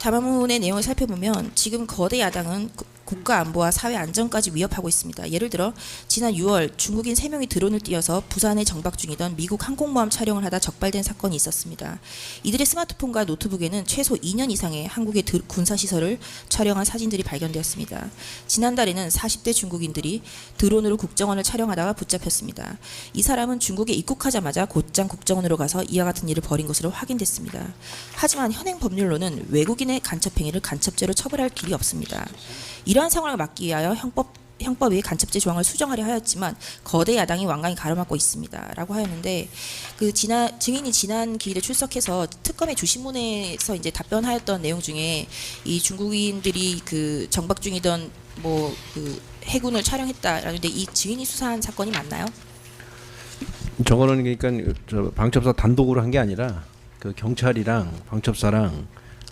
담화문의 내용을 살펴보면 지금 거대 야당은 구- 국가 안보와 사회 안전까지 위협하고 있습니다. 예를 들어 지난 6월 중국인 3명이 드론을 띄워서 부산에 정박 중이던 미국 항공모함 촬영을 하다 적발된 사건이 있었습니다. 이들의 스마트폰과 노트북에는 최소 2년 이상의 한국의 드- 군사시설을 촬영한 사진들이 발견되었습니다. 지난달에는 40대 중국인들이 드론으로 국정원을 촬영하다가 붙잡혔습니다. 이 사람은 중국에 입국하자마자 곧장 국정원으로 가서 이와 같은 일을 벌인 것으로 확인됐습니다. 하지만 현행 법률로는 외국인의 간첩 행위를 간첩죄로 처벌할 길이 없습니다. 이 러한 상황을 막기 위하여 형법 형법이 간첩죄 조항을 수정하려 하였지만 거대 야당이 완강히 가로막고 있습니다라고 하였는데 그 지난 증인이 지난 기일에 출석해서 특검의 주신문에서 이제 답변하였던 내용 중에 이 중국인들이 그 정박 중이던 뭐 그 해군을 촬영했다라는데 이 증인이 수사한 사건이 맞나요? 저거는 그러니까 저 방첩사 단독으로 한 게 아니라 그 경찰이랑 방첩사랑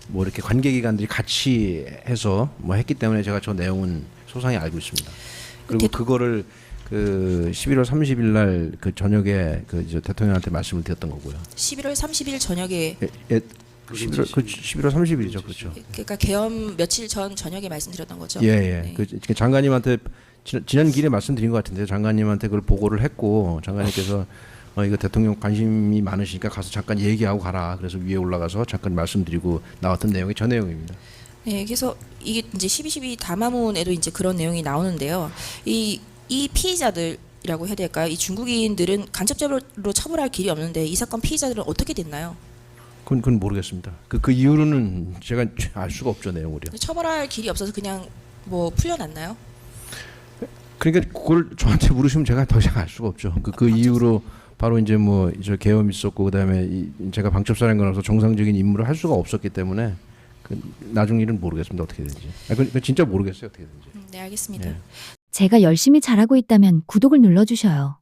뭐 이렇게 관계기관들이 같이 해서 뭐 했기 때문에 제가 저 내용은 소상히 알고 있습니다. 그리고 대- 그거를 그 11월 30일 날 그 저녁에 그 이제 대통령한테 말씀을 드렸던 거고요. 11월 30일 저녁에 예, 예, 그 11월 그 11월 30일이죠, 그렇죠. 그러니까 개엄 며칠 전 저녁에 말씀드렸던 거죠. 예, 예. 네. 그그 장관님한테 지난, 지난 길에 말씀드린 것 같은데 장관님한테 그걸 보고를 했고 장관님께서 어 이거 대통령 관심이 많으시니까 가서 잠깐 얘기하고 가라. 그래서 위에 올라가서 잠깐 말씀드리고 나왔던 내용이 저 내용입니다. 네, 그래서 이게 이제 12.12 담화문에도 이제 그런 내용이 나오는데요. 이, 이 피의자들 이라고 해야 될까요? 이 중국인들은 간접적으로 처벌할 길이 없는데 이 사건 피의자들은 어떻게 됐나요? 그건, 그건 모르겠습니다. 그, 그 이유로는 제가 알 수가 없죠 내용을요. 처벌할 길이 없어서 그냥 뭐 풀려났나요? 그러니까 그걸 저한테 물으시면 제가 더 이상 알 수가 없죠. 그, 그 이후로 바로 이제 뭐 저 계엄 있었고 그다음에 이, 제가 방첩사라는 거라서 정상적인 임무를 할 수가 없었기 때문에 그 나중 일은 모르겠습니다 어떻게 되는지. 아, 그건, 그건 진짜 모르겠어요 어떻게 되는지. 음, 네, 알겠습니다. 예. 제가 열심히 잘하고 있다면 구독을 눌러주셔요.